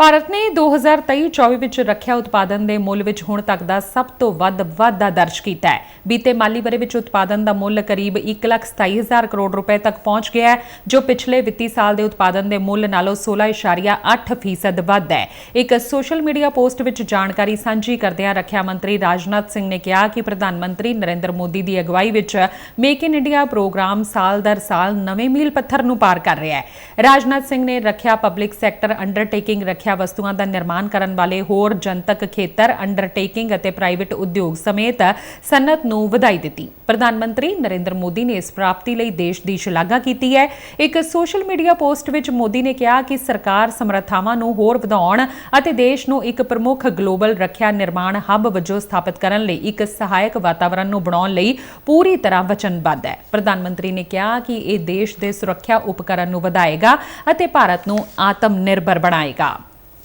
ਭਾਰਤ ਨੇ 2023-24 ਵਿੱਚ ਰੱਖਿਆ ਉਤਪਾਦਨ ਦੇ ਮੁੱਲ ਵਿੱਚ ਹੁਣ ਤੱਕ ਦਾ ਸਭ ਤੋਂ ਵੱਧ ਵਾਧਾ ਦਰਜ ਕੀਤਾ ਹੈ। ਬੀਤੇ ਮਾਲੀ ਵਰੇ ਵਿੱਚ ਉਤਪਾਦਨ ਦਾ ਮੁੱਲ ਕਰੀਬ 1,27,000 ਕਰੋੜ ਰੁਪਏ ਤੱਕ ਪਹੁੰਚ ਗਿਆ ਹੈ ਜੋ ਪਿਛਲੇ ਵਿੱਤੀ ਸਾਲ ਦੇ ਉਤਪਾਦਨ ਦੇ ਮੁੱਲ ਨਾਲੋਂ 16.8% ਵੱਧ ਹੈ। ਇੱਕ ਸੋਸ਼ਲ ਮੀਡੀਆ ਪੋਸਟ ਵਿੱਚ ਜਾਣਕਾਰੀ ਸਾਂਝੀ ਕਰਦਿਆਂ ਰੱਖਿਆ ਮੰਤਰੀ ਰਾਜਨਾਥ ਸਿੰਘ ਨੇ ਕਿਹਾ ਕਿ ਪ੍ਰਧਾਨ ਮੰਤਰੀ ਨਰਿੰਦਰ ਮੋਦੀ ਦੀ ਅਗਵਾਈ ਵਿੱਚ ਮੇਕ ਇਨ ਇੰਡੀਆ ਪ੍ਰੋਗਰਾਮ ਸਾਲ ਦਰ ਸਾਲ ਨਵੇਂ ਮੀਲ ਪੱਥਰ ਨੂੰ ਪਾਰ ਕਰ ਰਿਹਾ ਹੈ। ਰਾਜਨਾਥ ਸਿੰਘ ਨੇ ਰੱਖਿਆ ਪਬਲਿਕ ਸੈਕਟਰ ਅੰਡਰਟੇਕਿੰਗ ਰੱਖਿਆ ਵਸਤੂਆਂ ਦਾ ਨਿਰਮਾਣ ਕਰਨ ਵਾਲੇ ਹੋਰ ਜਨਤਕ ਖੇਤਰ ਅੰਡਰਟੇਕਿੰਗ ਅਤੇ ਪ੍ਰਾਈਵੇਟ ਉਦਯੋਗ ਸਮੇਤ ਸਨਅਤ ਨੂੰ ਵਧਾਈ ਦਿੱਤੀ। ਪ੍ਰਧਾਨ ਮੰਤਰੀ ਨਰਿੰਦਰ ਮੋਦੀ ਨੇ ਇਸ ਪ੍ਰਾਪਤੀ ਲਈ ਦੇਸ਼ ਦੀ ਸ਼ਲਾਘਾ ਕੀਤੀ ਹੈ। ਇੱਕ ਸੋਸ਼ਲ ਮੀਡੀਆ ਪੋਸਟ ਵਿੱਚ ਮੋਦੀ ਨੇ ਕਿਹਾ ਕਿ ਸਰਕਾਰ ਸਮਰੱਥਾਵਾਂ ਨੂੰ ਹੋਰ ਵਧਾਉਣ ਅਤੇ ਦੇਸ਼ ਨੂੰ ਇੱਕ ਪ੍ਰਮੁੱਖ ਗਲੋਬਲ ਰੱਖਿਆ ਨਿਰਮਾਣ ਹੱਬ ਵਜੋਂ ਸਥਾਪਿਤ ਕਰਨ ਲਈ ਇੱਕ ਸਹਾਇਕ ਵਾਤਾਵਰਣ ਨੂੰ ਬਣਾਉਣ ਲਈ ਪੂਰੀ ਤਰ੍ਹਾਂ ਵਚਨਬੱਧ ਹੈ। ਪ੍ਰਧਾਨ ਮੰਤਰੀ ਨੇ ਕਿਹਾ ਕਿ ਇਹ ਦੇਸ਼ ਦੇ ਸੁਰੱਖਿਆ ਉਪਕਰਨ ਨੂੰ ਵਧਾਏਗਾ ਅਤੇ ਭਾਰਤ ਨੂੰ ਆਤਮ ਨਿਰਭਰ ਬਣਾਏਗਾ।